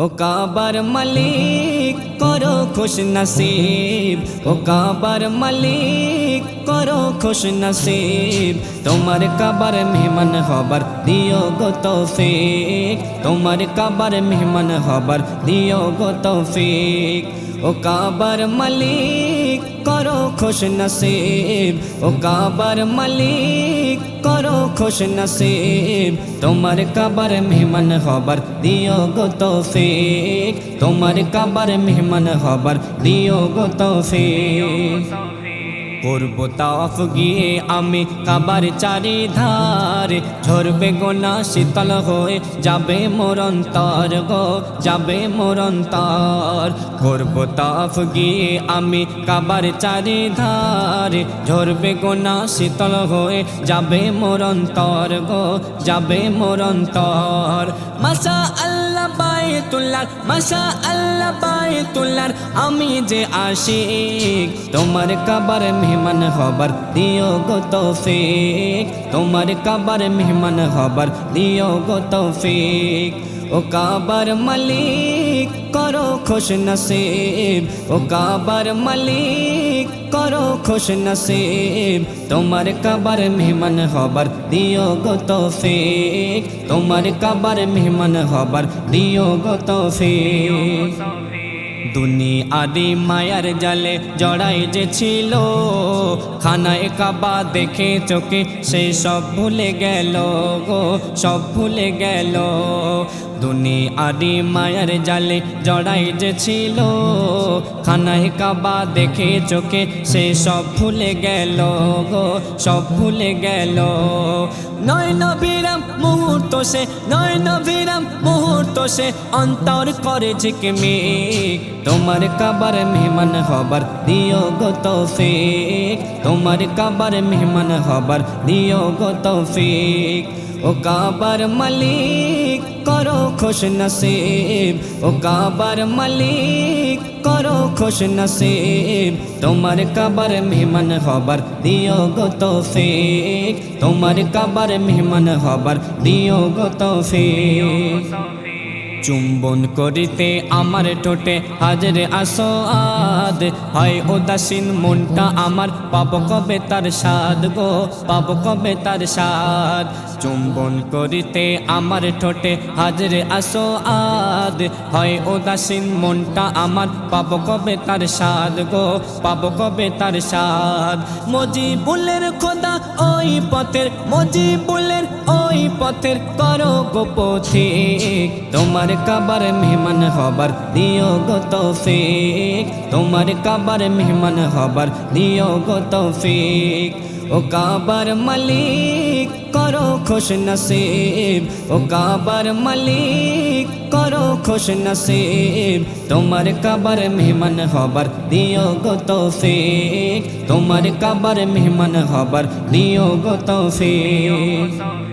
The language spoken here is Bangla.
ও কাবার মালিক করো খুশ নসিব। ও কাবার মালিক করো খুশ নসিব। তোমার কাবার মেহমান হবার দিও গো তৌফিক। তোমার কাবার মেহমান হবার দিও গো তৌফিক। ও কাবার মালিক করো খুশ নসিব। ও কাবার মালিক, করো খুশ নসিব। তোমার কাবার মেহমান হবার দিও গো তৌফিক। তোমার কাবার মেহমান হবার দিও গো তৌফিক। করব তাফ গিয়ে আমি কাবার চারি ধারে ঝরবে গোনা শীতল হয়ে, যাবে মরন্তর গো, যাবে মরন্তর করব তাফ গিয়ে আমি কাবার চারি ধারে ঝরবে গোনা শীতল হয়ে, যাবে মরন্তর গো, যাবে মরণ তার বায়তুল্লাহ মাসা আল্লাহ পায়ে তোলার আমি যে আশিক, তোমার কাবার মেহমান হবার দিও গো তৌফিক। তোমার কাবার মেহমান হবার দিও গো তৌফিক। ও কাবার মালিক করো খুশ নসিব। ও কাবার মালিক করো খুশ নসিব। তোমার কাবার মেহমান হবার দিও গো তৌফিক। তোমার কাবার মেহমান হবার দিও গো তৌফিক। আদি মায়ার জালে জড়াই যে ছিল, খানায় কাবা দেখে চোখে সে সব ভুলে গেল গো, সব ভুলে গেল। দুনি আদি মায়ার জালে জড়াই যে ছিল খানায় কাবা দেখে চোখে সে সব ভুলে গেল গো, সব ভুলে গেল। নয় নবীরাম মুহূর্ত সে, নয় নবীরাম মুহূর্ত সে অন্তর করে ঝিকমিক। তোমার কাবার মেহমান হবার দিও গো তোমার কাবার মেহমান হবার দিও গো তৌফিক। ও কাবার মালিক করো খুশ নসিব। ও কাবার মালিক করো খুশ নসিব। তোমার কাবার মেহমান হবার দিও গো তৌফিক। তোমার কাবার মেহমান হবার দিও গো তৌফিক। চুম্বন করিতে আমার ঠোঁটে হাজরে আসো আদ হয় উদাসীন মনটা আমার পাপ কবে তার স্বাদ গো পাপ কবে তার স্বাদ। চুম্বন করিতে আমার ঠোঁটে হাজরে আসো আদ হয় উদাসীন মনটা আমার পাপ কবে তার স্বাদ গো পাপ কবে তার স্বাদ। মজি বুলের খোদা ওই পথের মজি বুলের ওই পথের করো গো পথিক। তোমার কাবার মেহমান হবার দিও গো তৌফিক। তোমার কাবার মেহমান হবার দিও গো তৌফিক। ও কাবার মালিক করো খুশ নসিব। ও কাবার মালিক করো খুশ নসিব। তোমার কাবার মেহমান হবার দিও গো তৌফিক। তোমার কাবার মেহমান হবার দিও গো তৌফিক।